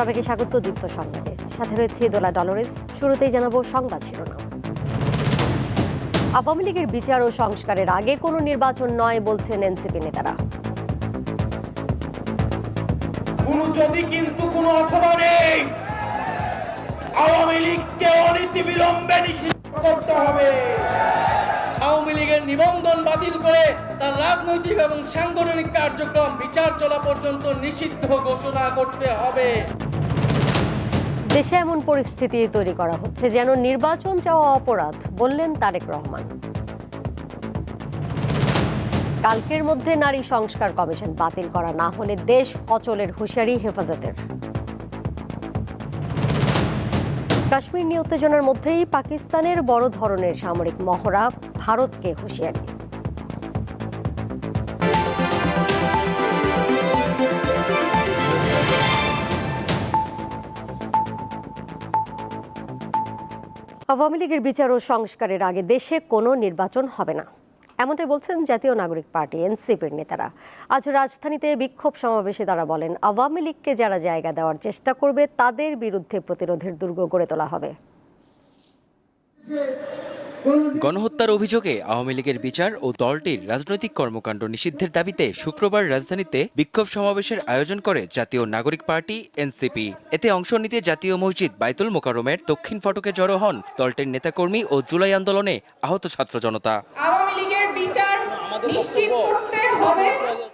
সবাইকে স্বাগত দীপ্ত সংবাদে সাথে রয়েছে দোলা ডলরেস শুরুতেই জানাব সংবাদ শিরোনাম। আওয়ামী লীগের বিচার ও সংস্কারের আগে কোনো নির্বাচন নয় বলছেন এনসিপি নেতারা। কোনো যদি কিন্তু কোনো অথবা নেই আওয়ামী লীগকে অনীতি বিলম্বে নিষিদ্ধ করতে হবে। আওয়ামী লীগের নিবন্ধন বাতিল করে তার রাজনৈতিক এবং সাংগঠনিক কার্যক্রম বিচার চলা পর্যন্ত নিষিদ্ধ ঘোষণা করতে হবে। দেশে এমন পরিস্থিতি তৈরি করা হচ্ছে যেন নির্বাচন চাওয়া অপরাধ, বললেন তারেক রহমান। কালকের মধ্যে নারী সংস্কার কমিশন বাতিল করা না হলে দেশ অচলের হুঁশিয়ারি হেফাজতের। কাশ্মীর নিয়ে উত্তেজনার মধ্যেই পাকিস্তানের বড় ধরনের সামরিক মহড়া ভারতকে হুঁশিয়ারি। আওয়ামী লীগের বিচার ও সংস্কারের আগে দেশে কোনো নির্বাচন হবে না। এমনটাই বলছেন জাতীয় নাগরিক পার্টি, এনসিপির নেতারা। আজ রাজধানীতে বিক্ষোভ সমাবেশে তারা বলেন, আওয়ামী লীগকে যারা জায়গা দেওয়ার চেষ্টা করবে, তাদের বিরুদ্ধে প্রতিরোধের দুর্গ গড়ে তোলা হবে। গণহত্যার অভিযোগে আওয়ামী লীগের বিচার ও দলটির রাজনৈতিক কর্মকাণ্ড নিষিদ্ধের দাবিতে শুক্রবার রাজধানীতে বিক্ষোভ সমাবেশের আয়োজন করে জাতীয় নাগরিক পার্টি, এনসিপি। এতে অংশ নিতে জাতীয় মসজিদ বাইতুল মোকারমের দক্ষিণ ফটকে জড়ো হন দলটির নেতাকর্মী ও জুলাই আন্দোলনে আহত ছাত্র জনতা। আওয়ামী লীগের বিচার নিশ্চিত করতে হবে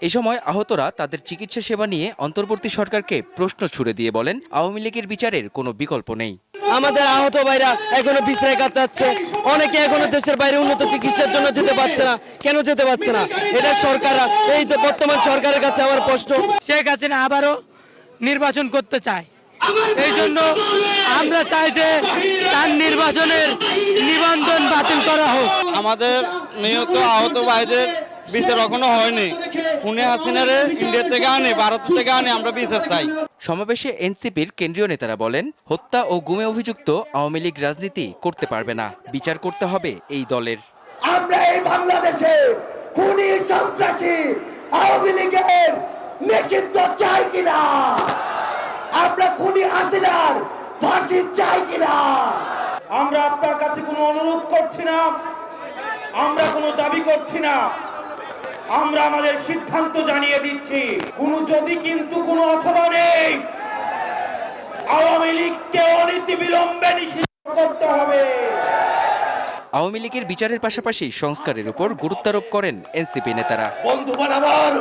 এ সময় আহতরা তাদের চিকিৎসা সেবা নিয়ে অন্তর্বর্তী সরকারকে প্রশ্ন ছুড়ে দিয়ে বলেন আওয়ামী লীগের বিচারের কোনো বিকল্প নেই। আমাদের আহত ভাইরা এখনও বিশ্রায় কাটাচ্ছে। অনেকে এখনও দেশের বাইরে উন্নত চিকিৎসার জন্য যেতে পারছে না। কেন যেতে পারছে না? এটা সরকার এই তো বর্তমান সরকারের কাছে আমার প্রশ্ন। শেখ হাসিনা আবারও নির্বাচন করতে চায়। এই জন্য আমরা চাই যে তার নির্বাচনের নিবন্ধন বাতিল করা হোক। আমাদের নিহত আহত ভাইদের বিচার এখনও হয়নি। পুনে হাসিনারে ইন্ডিয়া থেকে আনে ভারত থেকে আনে আমরা বিচার চাই। সমাবেশে এনসিপির কেন্দ্রীয় নেতারা বলেন হত্যা ও গুমে অভিযুক্ত আওয়ামী লীগ রাজনীতি করতে পারবে না। বিচার করতে হবে এই দলের। আমরা এই বাংলাদেশে খুনি সন্ত্রাসী আওয়ামী লীগের নিষিদ্ধ চাই কিনা? আমরা খুনি হাসিনার ফাঁসি চাই কিনা? আমরা আপনার কাছে কোনো অনুরোধ করছি না। আমরা কোনো দাবি করছি না। আমরা আমাদের সিদ্ধান্ত জানিয়ে দিচ্ছি কোনো যদি কিন্তু কোনো অথবা নেই আওয়ামী লীগকে অনীতি বিলম্বে নিষিদ্ধ করতে হবে। আওয়ামী লীগের বিচারের পাশাপাশি সংস্কারের উপর গুরুত্বারোপ করেন এনসিপি নেতারা। বন্ধুগণ আমার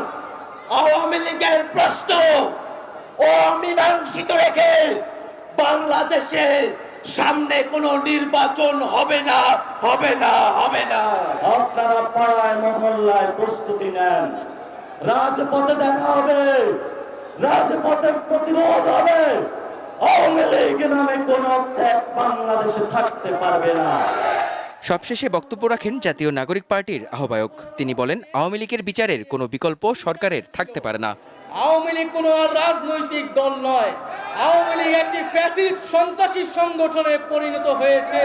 আওয়ামী লীগের প্রশ্ন ও মীমাংসিত রেখে বাংলাদেশে সামনে কোনো নির্বাচন হবে না হবে না হবে না। আপনারা পাড়ায় মহল্লায় প্রস্তুতি নেন। রাজপথে দেখা হবে রাজপথে প্রতিরোধ হবে। আওয়ামী লীগ নামে কোন বাংলাদেশে থাকতে পারবে না। সবশেষে বক্তব্য রাখেন জাতীয় নাগরিক পার্টির আহ্বায়ক। তিনি বলেন আওয়ামী লীগের বিচারের কোনো বিকল্প সরকারের থাকতে পারে না। আওয়ামী লীগ কোনো আর রাজনৈতিক দল নয়। আওয়ামী লীগ একটি ফ্যাসিস্ট সন্ত্রাসী সংগঠনে পরিণত হয়েছে।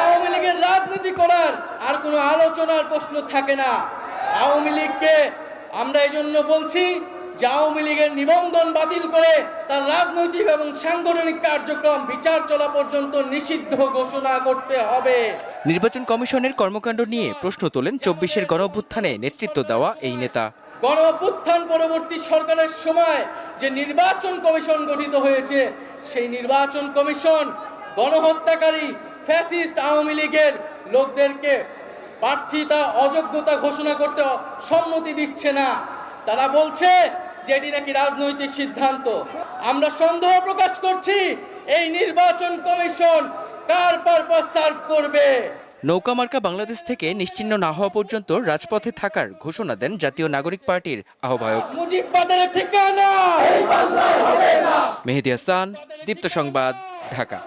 আওয়ামী লীগের রাজনীতি করার আর কোনো আলোচনার প্রশ্ন থাকে না। আওয়ামী লীগকে আমরা এই জন্য বলছি যে আওয়ামী লীগের নিবন্ধন বাতিল করে তার রাজনৈতিক এবং সাংগঠনিক কার্যক্রম, বিচার চলা পর্যন্ত নিষিদ্ধ ঘোষণা করতে হবে। নির্বাচন কমিশনের কর্মকাণ্ড নিয়ে প্রশ্ন তোলেন চব্বিশের গণঅভ্যুত্থানে নেতৃত্ব দেওয়া এই নেতা। গণ অভ্যুত্থান পরবর্তী সরকারের সময় যে নির্বাচন কমিশন গঠিত হয়েছে, সেই নির্বাচন কমিশন গণহত্যাকারী ফ্যাসিস্ট আওয়ামী লীগের লোকদেরকে প্রার্থিতা অযোগ্যতা ঘোষণা করতে সম্মতি দিচ্ছে না। তারা বলছে যে এটি নাকি রাজনৈতিক সিদ্ধান্ত। আমরা সন্দেহ প্রকাশ করছি এই নির্বাচন কমিশন কার পারপাস সার্ভ করবে? নৌকামার্কা বাংলাদেশ থেকে নিশ্চিহ্ন না হওয়া পর্যন্ত রাজপথে থাকার ঘোষণা দেন জাতীয় নাগরিক পার্টির আহ্বায়ক। মেহেদি হাসান দীপ্ত সংবাদ ঢাকা।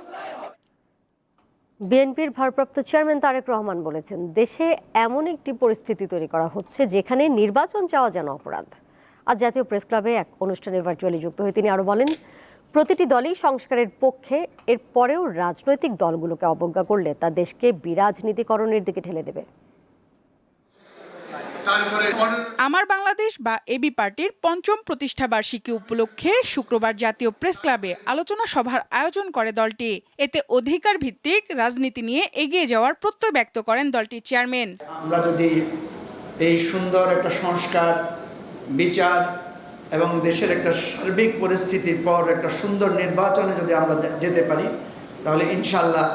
বিএনপির ভারপ্রাপ্ত চেয়ারম্যান তারেক রহমান বলেছেন দেশে এমন একটি পরিস্থিতি তৈরি করা হচ্ছে যেখানে নির্বাচন চাওয়া যেন অপরাধ। আজ জাতীয় প্রেস ক্লাবে এক অনুষ্ঠানে ভার্চুয়ালি যুক্ত হয়ে তিনি আরও বলেন প্রতিটি দলই সংস্কারের পক্ষে এর পরেও রাজনৈতিক দলগুলোকে অবজ্ঞা করলে তা দেশকে বিরাজনীতিকরণের দিকে ঠেলে দেবে। আমার বাংলাদেশ বা এবি পার্টির পঞ্চম প্রতিষ্ঠা বার্ষিকী উপলক্ষে শুক্রবার জাতীয় প্রেস ক্লাবে আলোচনা সভার আয়োজন করে দলটি। এতে অধিকার ভিত্তিক রাজনীতি নিয়ে এগিয়ে যাওয়ার প্রত্যয় ব্যক্ত করেন দলটির চেয়ারম্যান। আমরা যদি এই সুন্দর একটা সংস্কার বিচার এবং দেশের একটা সার্বিক পরিস্থিতির পর একটা সুন্দর নির্বাচনে যদি আমরা যেতে পারি তাহলে ইনশাল্লাহ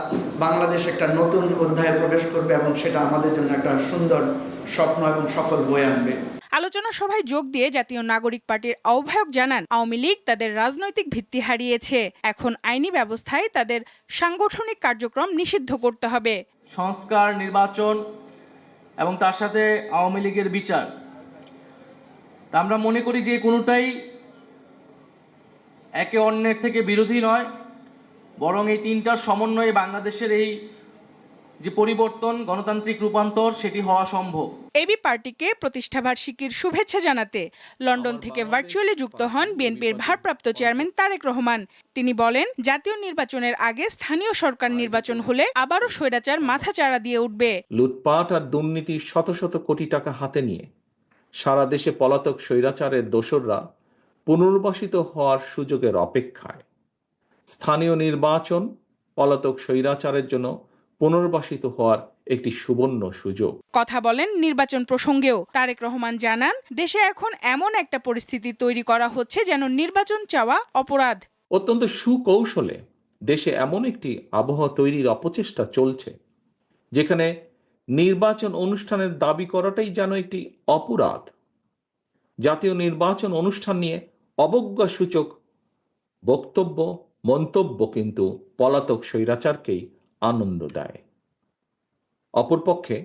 বাংলাদেশ একটা নতুন অধ্যায়ে প্রবেশ করবে এবং সেটা আমাদের জন্য একটা সুন্দর স্বপ্ন এবং সফল বয়ে আনবে। আলোচনা সভায় যোগ দিয়ে জাতীয় নাগরিক পার্টির আহ্বায়ক জানান আওয়ামী লীগ তাদের রাজনৈতিক ভিত্তি হারিয়েছে। এখন আইনি ব্যবস্থায় তাদের সাংগঠনিক কার্যক্রম নিষিদ্ধ করতে হবে। সংস্কার নির্বাচন এবং তার সাথে আওয়ামী লীগের বিচার। তা আমরা মনে করি যে কোনোটাই একে অন্যের থেকে বিরোধী নয় বরং এই তিনটার সমন্বয়ে বাংলাদেশের এই যে পরিবর্তন গণতান্ত্রিক রূপান্তর সেটি হওয়া সম্ভব। এবি পার্টিকে প্রতিষ্ঠাবার্ষিকীর শুভেচ্ছা জানাতে লন্ডন থেকে ভার্চুয়ালি যুক্ত হন বিএনপির ভারপ্রাপ্ত চেয়ারম্যান তারেক রহমান। তিনি বলেন জাতীয় নির্বাচনের আগে স্থানীয় সরকার নির্বাচন হলে আবারও স্বৈরাচার মাথাচাড়া দিয়ে উঠবে। লুটপাট আর দুর্নীতির শত শত কোটি টাকা হাতে নিয়ে সারা দেশে পলাতক স্বৈরাচারের দোসররা পুনর্বাসিত হওয়ার সুযোগের অপেক্ষায়। স্থানীয় নির্বাচন পলাতক স্বৈরাচারের জন্য পুনর্বাসিত হওয়ার একটি সুবর্ণ সুযোগ। কথা বলেন নির্বাচন প্রসঙ্গেও তারেক রহমান জানান দেশে এখন এমন একটা পরিস্থিতি তৈরি করা হচ্ছে যেন নির্বাচন চাওয়া অপরাধ। অত্যন্ত সুকৌশলে দেশে এমন একটি আবহাওয়া তৈরির অপচেষ্টা চলছে যেখানে নির্বাচন অনুষ্ঠানের দাবি করাটাই যেন একটি অপরাধ। জাতীয় নির্বাচন অনুষ্ঠান নিয়ে অবজ্ঞা সূচক বক্তব্য মন্তব্য কিন্তু পলাতক স্বৈরাচারকেই আনন্দ দেয়। অপরপক্ষে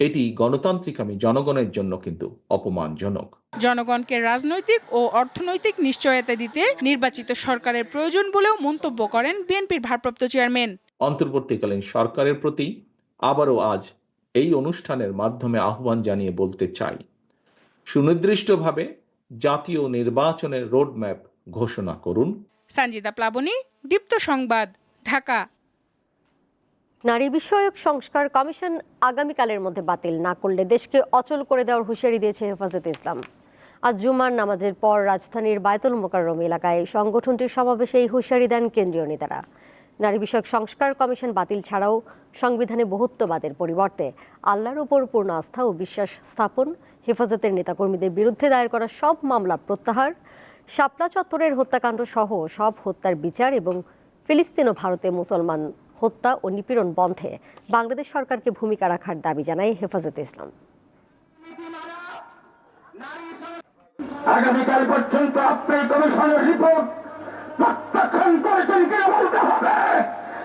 এটি গণতান্ত্রিক আমি জনগণের জন্য কিন্তু অপমানজনক। জনগণকে রাজনৈতিক ও অর্থনৈতিক নিশ্চয়তা দিতে নির্বাচিত সরকারের প্রয়োজন বলেও মন্তব্য করেন বিএনপির ভারপ্রাপ্ত চেয়ারম্যান। অন্তর্বর্তীকালীন সরকারের প্রতি আবারও আজ এই অনুষ্ঠানের মাধ্যমে আহ্বান জানিয়ে বলতে চাই। সুনির্দিষ্টভাবে জাতীয় নির্বাচনের রোডম্যাপ ঘোষণা করুন। সঞ্জিতা প্লাবনী দীপ্ত সংবাদ ঢাকা। নারী বিষয়ক সংস্কার কমিশন আগামীকালের মধ্যে বাতিল না করলে দেশকে অচল করে দেওয়ার হুঁশিয়ারি দিয়েছে হেফাজতে ইসলাম। আজ জুমার নামাজের পর রাজধানীর বায়তুল মোকাররম এলাকায় সংগঠনটির সমাবেশে এই হুঁশিয়ারি দেন কেন্দ্রীয় নেতারা। নারী বিষয়ক সংস্কার কমিশন বাতিল ছাড়াও সংবিধানে বহুত্ববাদের পরিবর্তে আল্লাহর উপর পূর্ণ আস্থা ও বিশ্বাস স্থাপন, হেফাজতের নেতাকর্মীদের বিরুদ্ধে দায়ের করা সব মামলা প্রত্যাহার, শাপলা চত্বরের হত্যাকাণ্ড সহ সব হত্যার বিচার এবং ফিলিস্তিন ও ভারতে মুসলমান হত্যা ও নিপীড়ন বন্ধে বাংলাদেশ সরকারকে ভূমিকা রাখার দাবি জানায় হেফাজতে ইসলাম। আগামীকাল পর্যন্ত কমিশনের রিপোর্ট প্রত্যাখ্যান করেছেন বলতে হবে।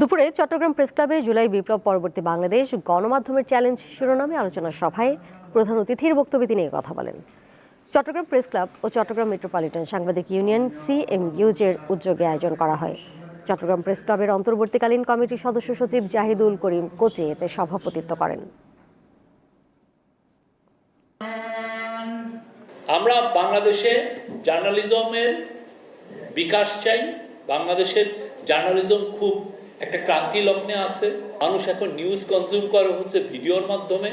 দুপুরে চট্টগ্রাম প্রেস ক্লাবে জুলাই বিপ্লব পরবর্তী বাংলাদেশ গণমাধ্যমের চ্যালেঞ্জ শিরোনামে আলোচনা সভায় প্রধান অতিথির বক্তব্যে তিনি কথা বলেন। চট্টগ্রাম প্রেস ক্লাব ও চট্টগ্রাম মেট্রোপলিটন সাংবাদিক ইউনিয়ন সিএমইউজের উদ্যোগে আয়োজন করা হয়। চট্টগ্রাম প্রেস ক্লাবের অন্তর্বর্তীকালীন কমিটির সদস্য সচিব জাহিদুল করিম কোচে এতে সভাপতিত্ব করেন। আমরা বাংলাদেশে জার্নালিজমের বিকাশ চাই। বাংলাদেশের জার্নালিজম খুব একটা ক্রান্তি লগ্নে আছে। মানুষ এখন নিউজ কনজিউম করে হচ্ছে ভিডিওর মাধ্যমে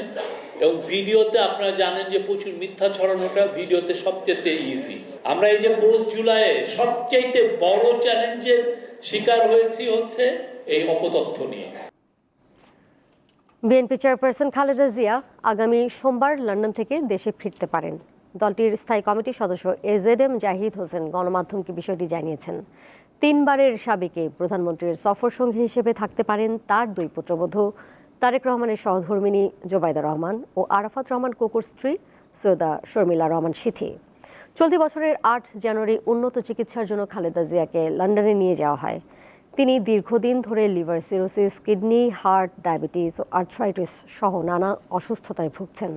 এবং ভিডিওতে আপনারা জানেন যে প্রচুর মিথ্যা ছড়ানোটা ভিডিওতে সবচেয়ে ইজি আমরা এই যে পোস্ট জুলাইয়ে সবচেয়ে বড় চ্যালেঞ্জের শিকার হয়েছি হচ্ছে এই অপতথ্য নিয়ে। বিএনপি চেয়ারপারসন খালেদা জিয়া আগামী সোমবার লন্ডন থেকে দেশে ফিরতে পারেন। দলটির স্থায়ী কমিটির সদস্য এজেড এম জাহিদ হোসেন গণমাধ্যমকে বিষয়টি জানিয়েছেন। তিনবারের সাবেকে প্রধানমন্ত্রীর সফর সঙ্গী হিসেবে থাকতে পারেন তার দুই পুত্রবধূ, তারেক রহমানের সহধর্মিনী জোবাইদা রহমান ও আরাফাত রহমান কুকুর স্ত্রী সৈয়দা শর্মিলা রহমান সিথি। চলতি বছরের আট জানুয়ারি উন্নত চিকিৎসার জন্য খালেদা জিয়াকে লন্ডনে নিয়ে যাওয়া হয়। তিনি দীর্ঘদিন ধরে liver cirrhosis, kidney, heart, diabetes ও আর্থ্রাইটিস সহ নানা অসুস্থতায় ভুগছেন।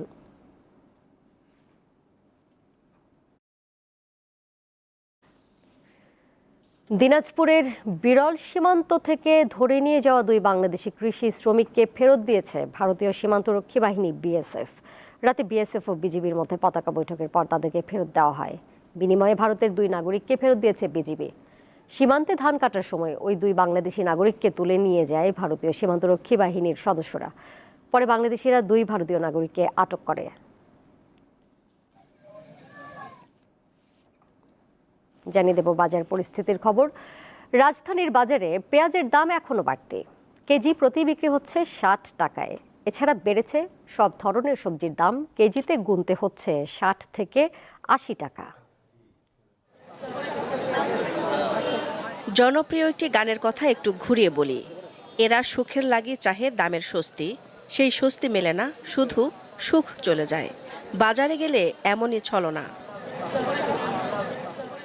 দিনাজপুরের বিরল সীমান্ত থেকে ধরে নিয়ে যাওয়া দুই বাংলাদেশি কৃষি শ্রমিককে ফেরত দিয়েছে ভারতীয় সীমান্তরক্ষী বাহিনী বিএসএফ। রাতে বিএসএফ ও বিজিবির মধ্যে পতাকা বৈঠকের পর তাদেরকে ফেরত দেওয়া হয়। বিনিময়ে ভারতের দুই নাগরিককে ফেরত দিয়েছে বিজিবি। সীমান্তে ধান কাটার সময় ওই দুই বাংলাদেশি নাগরিককে তুলে নিয়ে যায় ভারতীয় সীমান্তরক্ষী বাহিনীর সদস্যরা। পরে বাংলাদেশিরা দুই ভারতীয় নাগরিককে আটক করে। জানিয়ে দেব বাজার পরিস্থিতির খবর। রাজধানীর বাজারে পেঁয়াজের দাম এখনও বাড়তি। কেজি প্রতি বিক্রি হচ্ছে ষাট টাকায়। এছাড়া বেড়েছে সব ধরনের সবজির দাম। কেজিতে গুনতে হচ্ছে ষাট থেকে আশি টাকা। জনপ্রিয় একটি গানের কথা একটু ঘুরিয়ে বলি। এরা সুখের লাগে চাহে দামের স্বস্তি। সেই স্বস্তি মেলে না, শুধু সুখ চলে যায়। বাজারে গেলে এমনই ছলনা।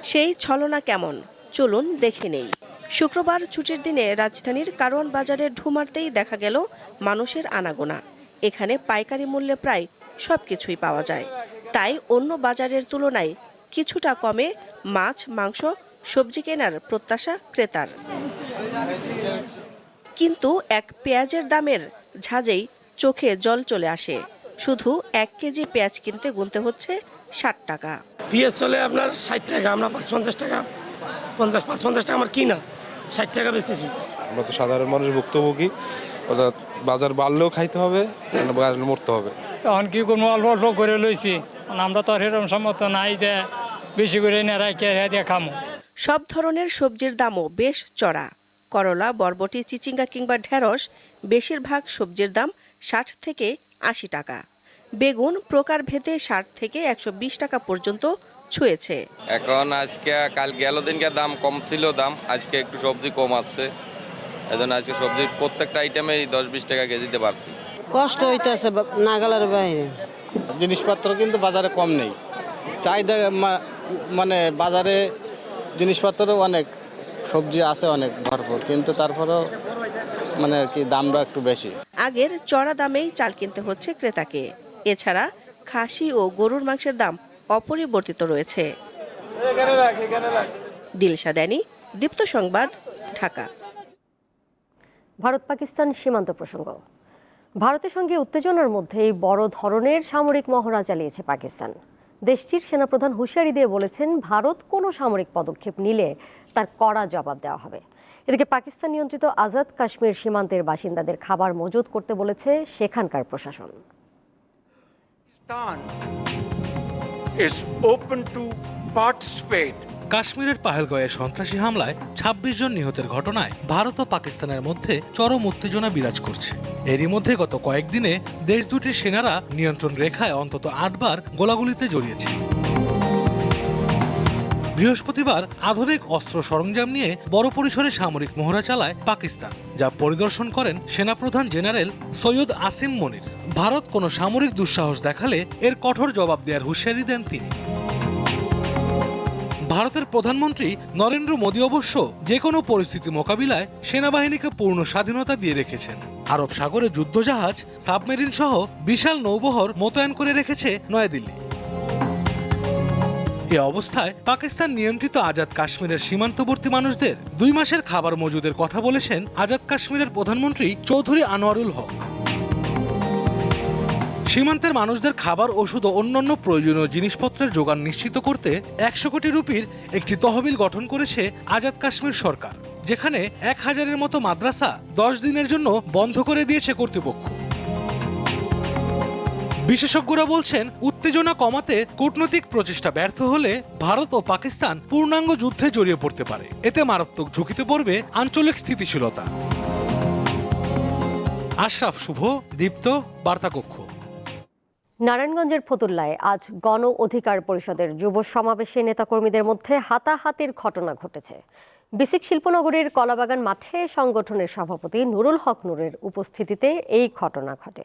সেই ছলনা কেমন? চলুন দেখে নেই। শুক্রবার ছুটির দিনে রাজধানীর কারওয়ান বাজারে ঢুমারতেই দেখা গেল মানুষের আনাগোনা। এখানে পাইকারি মূল্যে প্রায় সব কিছুই পাওয়া যায়। তাই অন্য বাজারের তুলনায় কিছুটা কমে মাছ, মাংস, সবজি কেনার প্রত্যাশা ক্রেতার। কিন্তু এক পেঁয়াজের দামের ঝাঁজেই চোখে জল চলে আসে। শুধু এক কেজি পেঁয়াজ কিনতে গুনতে হচ্ছে ষাট টাকা। পিএস চলে আপনার ষাট টাকা আমরা পাঁচ পঞ্চাশ টাকা পঞ্চাশ পাঁচ পঞ্চাশ টাকা আমার কিনা ষাট টাকা বেচতেছি। আমরা তো সাধারণ মানুষ ভুক্তভোগী। অর্থাৎ বাজার বাড়লেও খাইতে হবে বাড়লে মরতে হবে। এখন কি কোনো অল্প অল্প করে লইছি। আমরা তো আর এরকম সম্মত নাই যে বেশি করে রাখি আর দিয়ে খামো। সব ধরনের সবজির দামও বেশ চড়া। করলা বরবটি চিচিঙ্গা কিংবা ঢেঁড়স বেশিরভাগ সবজির দাম ষাট থেকে আশি টাকা। বেগুন প্রকার ভেদে ষাট থেকে একশো বিশ টাকা পর্যন্ত ছুঁয়েছে। এখন আজকে কাল গেল দিনকে দাম কম ছিল দাম আজকে একটু সবজি কম আসছে। এজন্য আজকে সবজির প্রত্যেকটা আইটেমেই দশ বিশ টাকা কেজিতে বাড়তি। কষ্ট হইতেছে নাগালের বাইরে। জিনিসপত্র কিন্তু বাজারে কম নেই। চাহিদা মা- মানে বাজারে জিনিসপত্রও অনেক সবজি আছে অনেক ভরপুর কিন্তু তারপরেও মানে আর কি দামটা একটু বেশি। আগের চড়া দামেই চাল কিনতে হচ্ছে ক্রেতাকে। এছাড়া খাসি ও গরুর মাংসের দাম অপরিবর্তিত রয়েছে। দিলশা দেনি দীপ্ত সংবাদ ঢাকা। ভারত পাকিস্তান সীমান্ত প্রসঙ্গ। ভারতের সঙ্গে উত্তেজনার মধ্যেই বড় ধরনের সামরিক মহড়া চালিয়েছে পাকিস্তান। দেশটির সেনাপ্রধান হুঁশিয়ারি দিয়ে বলেছেন ভারত কোনো সামরিক পদক্ষেপ নিলে তার কড়া জবাব দেওয়া হবে। এদিকে পাকিস্তান নিয়ন্ত্রিত আজাদ কাশ্মীর সীমান্তের বাসিন্দাদের খাবার মজুত করতে বলেছে সেখানকার প্রশাসন। Is open to participate. কাশ্মীরের পাহেলগয়ে সন্ত্রাসী হামলায় ২৬ জন নিহতের ঘটনায় ভারত ও পাকিস্তানের মধ্যে চরম উত্তেজনা বিরাজ করছে। এরই মধ্যে গত কয়েকদিনে দেশ দুটির সেনারা নিয়ন্ত্রণ রেখায় অন্তত আটবার গোলাগুলিতে জড়িয়েছে। বৃহস্পতিবার আধুনিক অস্ত্র সরঞ্জাম নিয়ে বড় পরিসরে সামরিক মহড়া চালায় পাকিস্তান, যা পরিদর্শন করেন সেনাপ্রধান জেনারেল সৈয়দ আসিম মনির। ভারত কোনো সামরিক দুঃসাহস দেখালে এর কঠোর জবাব দেওয়ার হুঁশিয়ারি দেন তিনি। ভারতের প্রধানমন্ত্রী নরেন্দ্র মোদী অবশ্য যে কোনো পরিস্থিতি মোকাবিলায় সেনাবাহিনীকে পূর্ণ স্বাধীনতা দিয়ে রেখেছেন। আরব সাগরে যুদ্ধজাহাজ সাবমেরিন সহ বিশাল নৌবহর মোতায়েন করে রেখেছে নয়াদিল্লি। এ অবস্থায় পাকিস্তান নিয়ন্ত্রিত আজাদ কাশ্মীরের সীমান্তবর্তী মানুষদের দুই মাসের খাবার মজুদের কথা বলেছেন আজাদ কাশ্মীরের প্রধানমন্ত্রী চৌধুরী আনোয়ারুল হক। সীমান্তের মানুষদের খাবার, ওষুধ ও অন্যান্য প্রয়োজনীয় জিনিসপত্রের যোগান নিশ্চিত করতে একশো কোটি রুপির একটি তহবিল গঠন করেছে আজাদ কাশ্মীর সরকার, যেখানে এক হাজারের মতো মাদ্রাসা দশ দিনের জন্য বন্ধ করে দিয়েছে কর্তৃপক্ষ। বিশেষজ্ঞরা বলছেন, উত্তেজনা কমাতে কূটনৈতিক প্রচেষ্টা ব্যর্থ হলে ভারত ও পাকিস্তান পূর্ণাঙ্গ যুদ্ধে জড়িয়ে পড়তে পারে। এতে মারাত্মক ঝুঁকিতে পড়বে আঞ্চলিক স্থিতিশীলতা। আশরাফ শুভ, দীপ্ত, বার্তাকক্ষ। নারায়ণগঞ্জের ফতুল্লায় আজ গণ অধিকার পরিষদের যুব সমাবেশে নেতাকর্মীদের মধ্যে হাতাহাতির ঘটনা ঘটেছে। বিসিক শিল্পনগরীর কলাবাগান মাঠে সংগঠনের সভাপতি নুরুল হক নূরের উপস্থিতিতে এই ঘটনা ঘটে।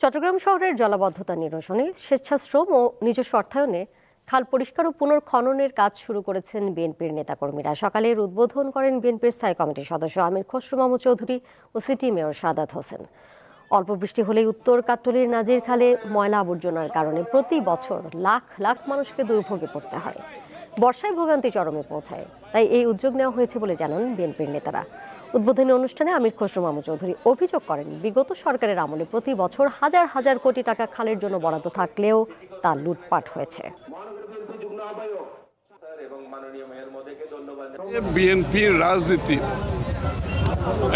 চট্টগ্রাম শহরের জলাবদ্ধতা নিরসনে স্বেচ্ছাশ্রম ও নিজস্ব অর্থায়নে খাল পরিষ্কার ও পুনর্খননের কাজ শুরু করেছেন বিএনপির নেতাকর্মীরা। সকালের উদ্বোধন করেন বিএনপির স্থায়ী কমিটির সদস্য আমির খসরু মাহমুদ চৌধুরী ও সিটি মেয়র সাদাত হোসেন। অল্প বৃষ্টি হলেই উত্তর কাট্টলির নাজির খালে ময়লা আবর্জনার কারণে প্রতি বছর লাখ লাখ মানুষকে দুর্ভোগে পড়তে হয়। বর্ষায় ভোগান্তি চরমে পৌঁছায়, তাই এই উদ্যোগ নেওয়া হয়েছে বলে জানান বিএনপির নেতারা। উদ্বোধনী অনুষ্ঠানে আমির খসরু মাহমুদ চৌধুরী অভিযোগ করেন, বিগত সরকারের আমলে প্রতি বছর হাজার হাজার কোটি টাকা খালের জন্য বরাদ্দ থাকলেও তা লুটপাট হয়েছে। বিএনপির রাজনীতি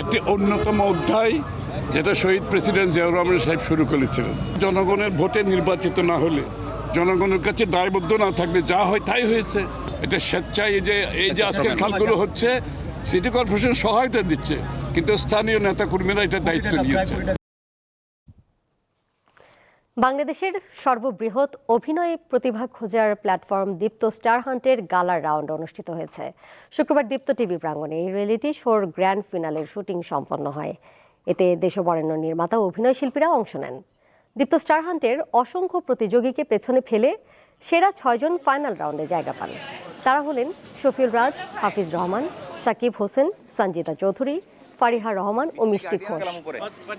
একটি অন্যতম অধ্যায়, যেটা শহীদ প্রেসিডেন্ট জিয়াউর রহমান সাহেব শুরু করেছিলেন। জনগণের ভোটে নির্বাচিত না হলে, জনগণের কাছে দায়বদ্ধ না থাকলে যা হয় তাই হয়েছে। এটা স্বেচ্ছায় এই যে এই যে আজকের খালগুলো হচ্ছে সিটি কর্পোরেশন সহায়তা দিচ্ছে, কিন্তু স্থানীয় নেতাকর্মীরা এটা দায়িত্ব নিয়েছে। বাংলাদেশের সর্ববৃহৎ অভিনয় প্রতিভা খোঁজার প্ল্যাটফর্ম দীপ্ত স্টার হান্টের গালার রাউন্ড অনুষ্ঠিত হয়েছে। শুক্রবার দীপ্ত টিভি প্রাঙ্গণে এই রিয়েলিটি শোর গ্র্যান্ড ফিনালের শুটিং সম্পন্ন হয়। এতে দেশবরেণ্য নির্মাতা অভিনয় শিল্পীরা অংশ নেন। দীপ্ত স্টার হান্টের অসংখ্য প্রতিযোগীকে পেছনে ফেলে সেরা ছয়জন ফাইনাল রাউন্ডে জায়গা পান। তারা হলেন শফিউল রাজ হাফিজ রহমান সাকিব হোসেন সঞ্জিতা চৌধুরী ফারিহা রহমান ও মিষ্টি ঘোষ।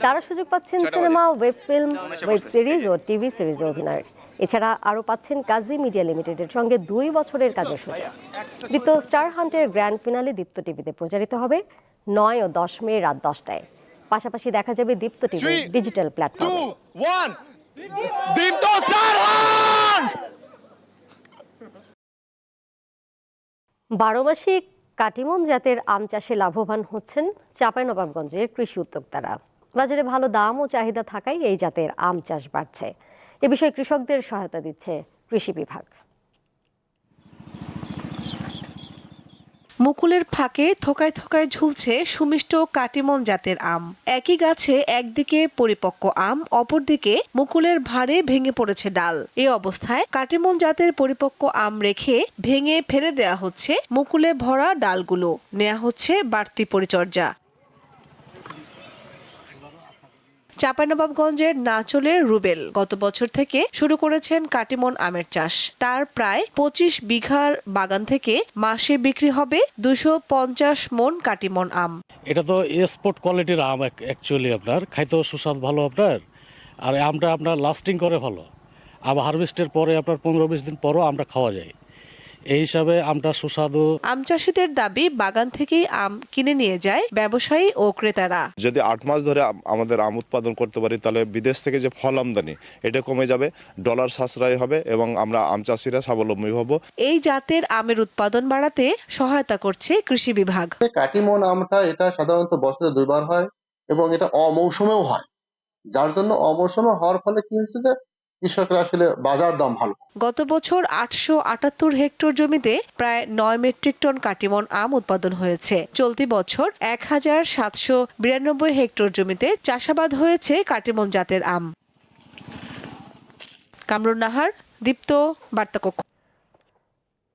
তারা সুযোগ পাচ্ছেন cinema web film web series ও টিভি সিরিজে অভিনয়ের। এছাড়া আরও পাচ্ছেন কাজী মিডিয়া লিমিটেডের সঙ্গে দুই বছরের কাজের সুযোগ। দীপ্ত স্টার হান্টের গ্র্যান্ড ফিনালে দীপ্ত টিভিতে প্রচারিত হবে নয় ও দশ মে রাত দশটায়। পাশাপাশি দেখা যাবে দীপ্ত টিভি ডিজিটাল প্ল্যাটফর্মে। মাসে কাটিমন জাতের আম চাষে লাভবান হচ্ছেন চাঁপাইনবাবগঞ্জের কৃষি উদ্যোক্তারা। বাজারে ভালো দাম ও চাহিদা থাকায় এই জাতের আম চাষ বাড়ছে। এ বিষয়ে কৃষকদের সহায়তা দিচ্ছে কৃষি বিভাগ। মুকুলের ফাঁকে থোকায় থোকায় ঝুলছে সুমিষ্ট কাটিমন জাতের আম। একই গাছে একদিকে পরিপক্ক আম, অপরদিকে মুকুলের ভারে ভেঙে পড়েছে ডাল। এ অবস্থায় কাটিমন জাতের পরিপক্ক আম রেখে ভেঙে ফেলে দেয়া হচ্ছে মুকুলে ভরা ডালগুলো। নেয়া হচ্ছে বাড়তি পরিচর্যা। চাঁপাইনবাবগঞ্জের নাচলের রুবেল গত বছর থেকে শুরু করেছেন কাটিমন আমের চাষ। তার প্রায় পঁচিশ বিঘার বাগান থেকে মাসে বিক্রি হবে দুশো পঞ্চাশ মন কাটিমন আম। এটা তো এক্সপোর্ট কোয়ালিটির আম অ্যাকচুয়ালি আপনার। খাইতেও সুস্বাদ ভালো আপনার। আর আমটা আপনার লাস্টিং করে ভালো। আম হারভেস্টের পরে আপনার পনেরো বিশ দিন পরও আমরা খাওয়া যায়। এই হিসাবে আমটা সুস্বাদু। আম চাষিদের দাবি বাগান থেকেই আম কিনে নিয়ে যায় ব্যবসায়ী ও ক্রেতারা। যদি আট মাস ধরে আম- আমাদের আম উৎপাদন করতে পারি তাহলে বিদেশ থেকে যে ফল আমদানি এটা কমে যাবে ডলার সাশ্রয় হবে এবং আমরা আম চাষিরা স্বাবলম্বী হব। এই জাতের আমের উৎপাদন বাড়াতে সহায়তা করছে কৃষি বিভাগ। কাটিমন আমটা এটা সাধারণত বছরে দুইবার হয় এবং এটা অমৌসুমেও হয়। যার জন্য অমৌসুমে হওয়ার ফলে কি হয়েছে যে কৃষকরা আসলে বাজার দাম ভালো। গত বছর আটশো আটাত্তর হেক্টর জমিতে প্রায় নয় মেট্রিক টন কাটিমন আম উৎপাদন হয়েছে। চলতি বছর এক হাজার সাতশো বিরানব্বই হেক্টর জমিতে চাষাবাদ হয়েছে কাটিমন জাতের আম। কামরুন নাহার দীপ্ত বার্তাকক্ষ।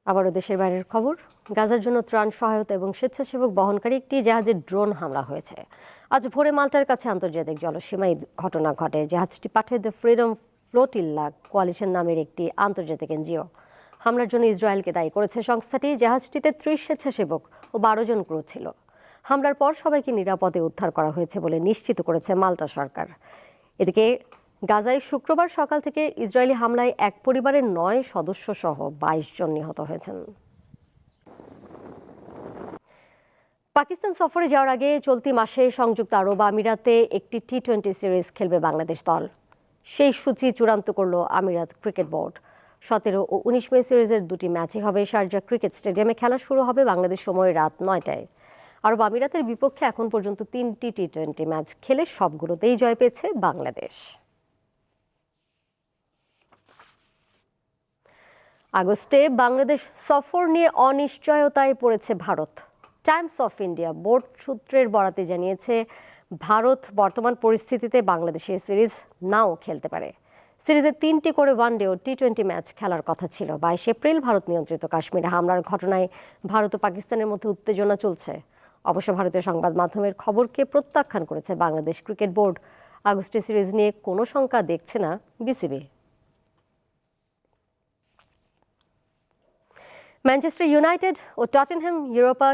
আবারও দেশের বাইরের খবর। গাজার জন্য ত্রাণ সহায়তা এবং স্বেচ্ছাসেবক বহনকারী একটি জাহাজে ড্রোন হামলা হয়েছে। আজ ভোরে মাল্টার কাছে আন্তর্জাতিক জলসীমায় ঘটনা ঘটে। জাহাজটি পাঠায় দ্য ফ্রিডম ফ্লোটিল্লা কোয়ালিশন নামের একটি আন্তর্জাতিক এনজিও। হামলার জন্য ইসরায়েলকে দায়ী করেছে সংস্থাটি, জাহাজটিতে ত্রিশ স্বেচ্ছাসেবক ও বারো জন ক্রু ছিল। হামলার পর সবাইকে নিরাপদে উদ্ধার করা হয়েছে বলে নিশ্চিত করেছে মাল্টা সরকার। এদিকে গাজায় শুক্রবার সকাল থেকে ইসরায়েলি হামলায় এক পরিবারের নয় সদস্য সহ বাইশ জন নিহত হয়েছেন। পাকিস্তান সফরে যাওয়ার আগে চলতি মাসে সংযুক্ত আরব আমিরাতে একটি টি টোয়েন্টি সিরিজ খেলবে বাংলাদেশ দল। সেই সূচি চূড়ান্ত করল আমিরাত ক্রিকেট বোর্ড। সতেরো ও উনিশ মে সিরিজের দুটি ম্যাচই হবে শারজা ক্রিকেট স্টেডিয়ামে খেলা শুরু হবে বাংলাদেশ সময় রাত নয়টায়। আরব আমিরাতের বিপক্ষে এখন পর্যন্ত তিনটি টি টোয়েন্টি ম্যাচ খেলে সবগুলোতেই জয় পেয়েছে বাংলাদেশ। আগস্টে বাংলাদেশ সফর নিয়ে অনিশ্চয়তায় পড়েছে Bharat. Times of India board সূত্রের বরাতে জানিয়েছে ভারত বর্তমান পরিস্থিতিতে বাংলাদেশের সিরিজ নাও খেলতে পারে। সিরিজের তিনটি করে ওয়ানডে ও টি টোয়েন্টি ম্যাচ খেলার কথা ছিল। বাইশ এপ্রিল ভারত নিয়ন্ত্রিত কাশ্মীরে হামলার ঘটনায় ভারত ও পাকিস্তানের মধ্যে উত্তেজনা চলছে। অবশ্য ভারতীয় সংবাদ মাধ্যমের খবরকে প্রত্যাখ্যান করেছে বাংলাদেশ ক্রিকেট বোর্ড। আগস্টে সিরিজ নিয়ে কোনো শঙ্কা দেখছে না বিসিবি। ম্যানচেস্টার ইউনাইটেড ও টটেনহ্যাম ইউরোপা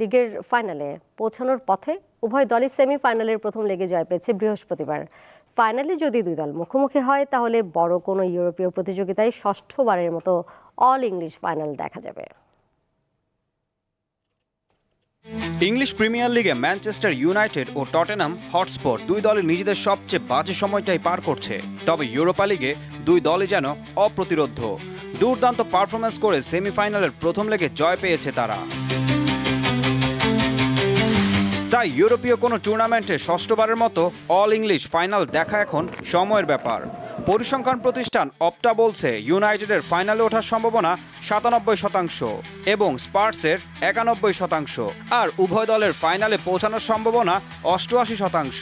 লিগের ফাইনালে পৌঁছানোর পথে উভয় দলই সেমিফাইনালের প্রথম লেগে জয় পেয়েছে বৃহস্পতিবার। ফাইনালে যদি দুই দল মুখোমুখি হয়, তাহলে বড় কোনো ইউরোপীয় প্রতিযোগিতায় ষষ্ঠবারের মতো অল ইংলিশ ফাইনাল দেখা যাবে। ইংলিশ প্রিমিয়ার লিগে ম্যানচেস্টার ইউনাইটেড ও টটেনাম হটস্পট দুই দলই নিজেদের সবচেয়ে বাজে সময়টাই পার করছে। তবে ইউরোপা লিগে দুই দলই যেন অপ্রতিরোধ্য। দুর্দান্ত পারফরমেন্স করে সেমিফাইনালের প্রথম লেগে জয় পেয়েছে তারা। তাই ইউরোপীয় কোনো টুর্নামেন্টে ষষ্ঠবারের মতো অল ইংলিশ ফাইনাল দেখা এখন সময়ের ব্যাপার। পরিসংখ্যান প্রতিষ্ঠান অপটা বলছে, ইউনাইটেডের ফাইনালে ওঠার সম্ভাবনা সাতানব্বই শতাংশ এবং স্পার্সের একানব্বই শতাংশ। আর উভয় দলের ফাইনালে পৌঁছানোর সম্ভাবনা অষ্টআশি শতাংশ।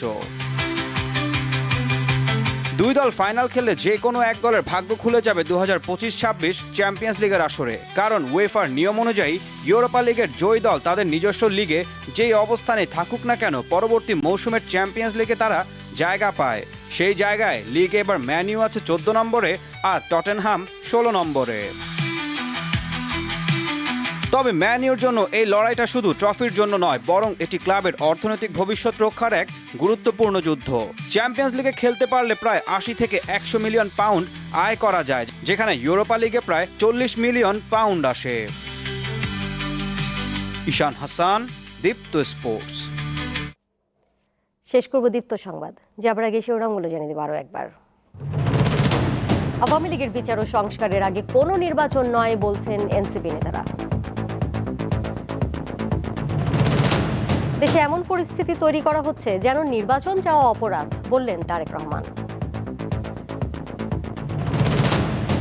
দুই দল ফাইনাল খেললে যে কোনো এক দলের ভাগ্য খুলে যাবে দু হাজার পঁচিশ ছাব্বিশ চ্যাম্পিয়ন্স লিগের আসরে। কারণ ওয়েফার নিয়ম অনুযায়ী ইউরোপা লিগের জয়ী দল তাদের নিজস্ব লিগে যেই অবস্থানে থাকুক না কেন পরবর্তী মৌসুমের চ্যাম্পিয়ন্স লিগে তারা জায়গা পায়। সেই জায়গায় লিগে এবার ম্যানিউ আছে চোদ্দ নম্বরে আর টটেনহাম ষোলো নম্বরে। তবে ম্যানিউর জন্য এই লড়াইটা শুধু ট্রফির জন্য নয়, বরং এটি ক্লাবের অর্থনৈতিক ভবিষ্যৎ রক্ষার এক গুরুত্বপূর্ণ যুদ্ধ। চ্যাম্পিয়ন্স লিগে খেলতে পারলে প্রায় আশি থেকে একশো মিলিয়ন পাউন্ড আয় করা যায়, যেখানে ইউরোপা লিগে প্রায় চল্লিশ মিলিয়ন পাউন্ড আসে। ঈশান হাসান, দীপ্ত স্পোর্টস। শেষ করব দীপ্ত সংবাদ। যাবার আগে শিরোনামগুলো জেনে দেব আরও একবার। আওয়ামী লীগের বিচার ও সংস্কারের আগে কোনো নির্বাচন নয় বলছেন এনসিপি নেতারা। দেশে এমন পরিস্থিতি তৈরি করা হচ্ছে যেন নির্বাচন যাওয়া অপরাধ, বললেন তারেক রহমান।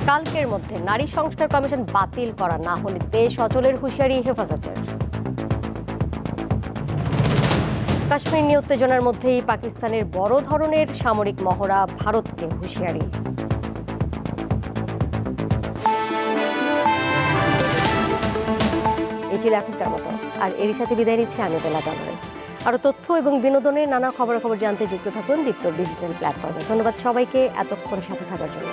কালকের মধ্যে নারী সংস্কার কমিশন বাতিল করা না হলে দেশ অচলের হুঁশিয়ারি হেফাজতের। কাশ্মীর নিয়ে উত্তেজনার মধ্যেই পাকিস্তানের বড় ধরনের সামরিক মহড়া ভারতকে হুঁশিয়ারি। ছিল এখনকার মতো। আর এরই সাথে বিদায় নিচ্ছি আমি বেলা ডলারেস আরও তথ্য এবং বিনোদনের নানা খবরাখবর জানতে যুক্ত থাকুন দীপ্ত ডিজিটাল প্ল্যাটফর্মে। ধন্যবাদ সবাইকে এতক্ষণ সাথে থাকার জন্য।